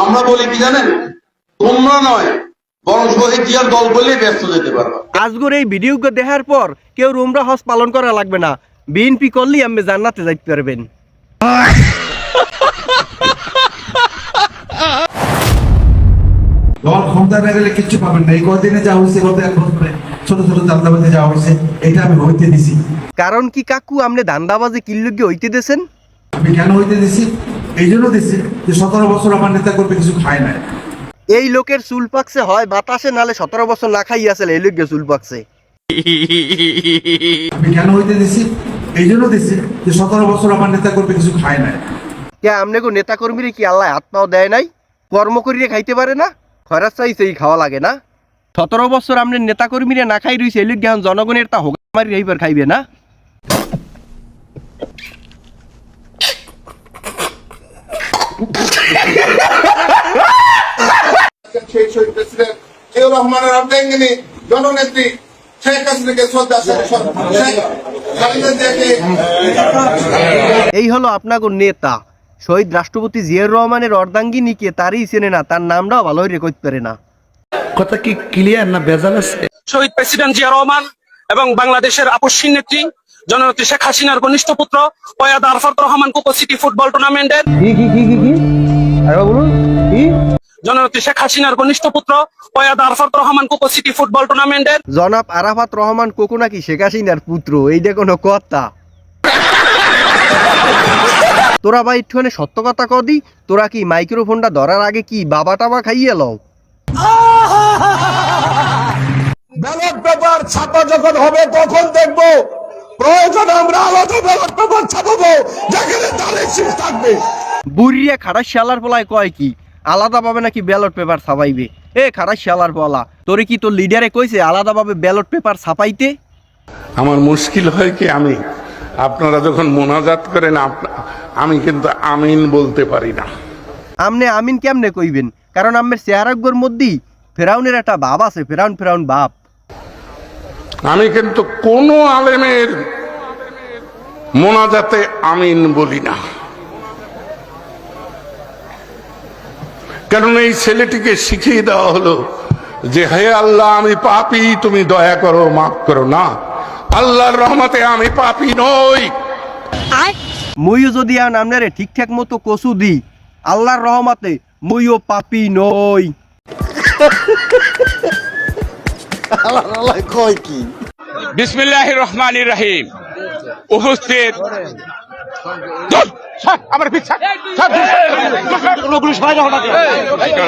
আমরা বলি কি জানেন? তোমরা নয় বরং শহীদ জিয়ার দল বললেই ব্যস্ত যেতে পারবা। আজগর এই ভিডিও দেখার পর কেউ রুমরা হজ পালন করা লাগবে না। বিএনপি করলেই আপনি জান্নাতে যাইতে পারবেন। দল ক্ষমতা না গেলে কিচ্ছু পাবেন না। এই কদিনে যা হয়েছে গত এক বছরে ছোট ছোট চান্দাবাদে যা হয়েছে এটা আমি হইতে দিছি। কারণ কি কাকু আপনি দান্দাবাজি কিল্লুকে হইতে দেছেন আমি কেন হইতে দিছি? এই জন্য যে সতেরো বছর আমার নেতা করবে কিছু খায় না এই লোকের চুল পাকছে হয় বাতাসে নালে সতেরো বছর না খাই আসলে এই চুল পাকছে। আমি কেন হইতে দিছি? এই জন্য দিছি যে সতেরো বছর আমার নেতা করবে কিছু খায় না কে আমনে গো নেতা কর্মীরে কি আল্লাহ হাত পাও দেয় নাই? কর্ম করিয়ে খাইতে পারে না? খরার চাইছে এই খাওয়া লাগে না। সতেরো বছর আমনে নেতা কর্মীরে না খাই রইছে এই লোক জনগণের তা হোক মারি এইবার খাইবে না। সেই শহীদ প্রেসিডেন্ট জিয়াউর রহমানের অর্ধাঙ্গিনী জননেত্রী শেখ হাসিনাকে শ্রদ্ধা এই হলো আপনাগো নেতা। শহীদ রাষ্ট্রপতি জিয়াউর রহমানের অর্ধাঙ্গিনীকে তারই চেনে না তার নামটাও ভালো রেকর্ড পারে না। কথা কি ক্লিয়ার না ভেজাল আছে? শহীদ প্রেসিডেন্ট জিয়া রহমান এবং বাংলাদেশের আপসীন নেত্রী জননেত্রী শেখ হাসিনার ঘনিষ্ঠ পুত্র পয়াদ আরফাত রহমান কোকো সিটি ফুটবল টুর্নামেন্টের জননেত্রী শেখ হাসিনার ঘনিষ্ঠ পুত্র পয়াদ আরফাত রহমান কোকো সিটি ফুটবল টুর্নামেন্টের জনাব আরাফাত রহমান কোকো নাকি শেখ হাসিনার পুত্র? এইটা কোনো কথা। তোরা ভাই একটুখানি সত্য কথা কদি তোরা কি মাইক্রোফোনটা ধরার আগে কি বাবা টাবা খাইয়ে লও? ব্যালট পেপার ছাপা যখন হবে তখন দেখব প্রয়োজন আমরা আলাদা ব্যালট পেপার ছাপাবো যেখানে দলের শীষ থাকবে। বুড়িয়া খাড়াস শালার পলায় কয় কি? আলাদা পাবে নাকি ব্যালট পেপার ছাপাইবে? এ খাড়াস শালার পলা তোরে কি তোর লিডারে কইছে আলাদাভাবে ব্যালট পেপার ছাপাইতে? আমার মুশকিল হয় কি আমি? আপনারা যখন মোনাজাত করেন আমি কিন্তু আমিন বলতে পারি না। আমনে আমিন কেমনে কইবেন? কারণ আমের চেহারাগ্যর মধ্যেই ফেরাউনের একটা বাপ আছে ফেরাউন ফেরাউন বাপ। আমি কিন্তু কোনো আলেমের মোনাজাতে আমিন বলি না। কারণ এই ছেলেটিকে শিখিয়ে দেওয়া হলো যে হে আল্লাহ আমি পাপি তুমি দয়া করো মাফ করো না। আল্লাহর রহমতে আমি পাপী নই। মুইও যদি আর আপনারে ঠিকঠাক মতো কসু দি আল্লাহর রহমতে মুইও পাপি নই। বিসমিল্লাহ রহমান রাহিম। উপস্থিত।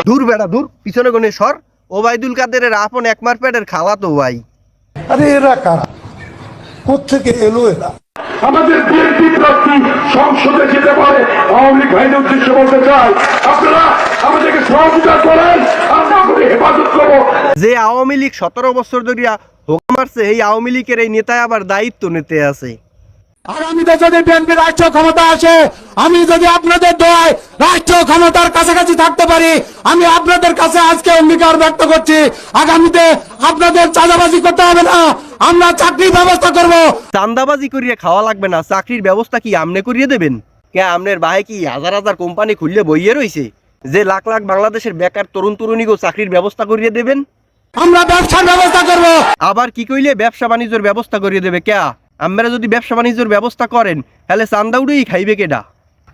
দূর বেড়া দূর পিছনে গনে সর। ওবায়দুল কাদেরের আপন একমার পেটের খাওয়া তো ভাই। আরে এরা কারা? কোথেকে এলো এরা? আমাদের বিএনপি প্রার্থী সংসদে যেতে পারে আওয়ামী লীগ ভাইদের উদ্দেশ্যে বলতে চাই আপনারা আমাদেরকে সহযোগিতা করেন আমরা আপনাদের হেফাজত করব। যে আওয়ামী লীগ সতেরো বছর ধরিয়া হোকা মারছে এই আওয়ামী লীগের এই নেতায় আবার দায়িত্ব নিতে আছে। আগামীতে যদি বিএনপি রাষ্ট্র ক্ষমতা আসে আমি যদি আপনাদের দোয়ায় রাষ্ট্র ক্ষমতার কাছাকাছি থাকতে পারি আমি আপনাদের কাছে আজকে অঙ্গীকার ব্যক্ত করছি আগামীতে আপনাদের চাঁদাবাজি করতে হবে না আমরা চাকরির ব্যবস্থা করব। চান্দাবাজি করিয়ে খাওয়া লাগবে না চাকরির ব্যবস্থা কি আমনে করিয়ে দেবেন? কে আমনের বাহে কি হাজার হাজার কোম্পানি খুললে বইয়ে রইছে? যে লাখ লাখ বাংলাদেশের বেকার তরুণ তরুণীকেও চাকরির ব্যবস্থা করিয়ে দেবেন? আমরা ব্যবসার ব্যবস্থা করব। আবার কি কইলে ব্যবসা বাণিজ্যের ব্যবস্থা করিয়ে দেবে কে আমরা যদি ব্যবসা বাণিজ্যের ব্যবস্থা করেন তাহলে চান্দা উড়েই খাইবে কেডা?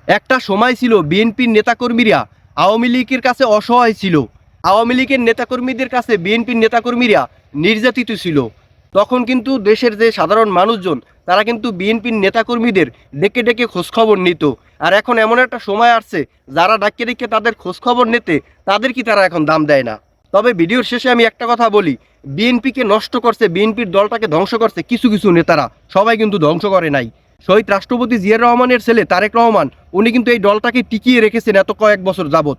একটা সময় ছিল বিএনপির নেতাকর্মীরা আওয়ামী লীগের কাছে অসহায় ছিল। আওয়ামী লীগের নেতাকর্মীদের কাছে বিএনপির নেতাকর্মীরা নির্যাতিত ছিল। তখন কিন্তু দেশের যে সাধারণ মানুষজন, তারা কিন্তু বিএনপির নেতাকর্মীদের ডেকে ডেকে খোঁজখবর নিত। আর এখন এমন একটা সময় আসছে, যারা ডাকে ডেকে তাদের খোঁজখবর নিতে, তাদের কি তারা এখন দাম দেয় না? তবে ভিডিওর শেষে আমি একটা কথা বলি, বিএনপিকে নষ্ট করছে, বিএনপির দলটাকে ধ্বংস করছে কিছু কিছু নেতারা, সবাই কিন্তু ধ্বংস করে নাই। শহীদ রাষ্ট্রপতি জিয়ার রহমানের ছেলে তারেক রহমান, উনি কিন্তু এই দলটাকে টিকিয়ে রেখেছেন এত কয়েক বছর যাবত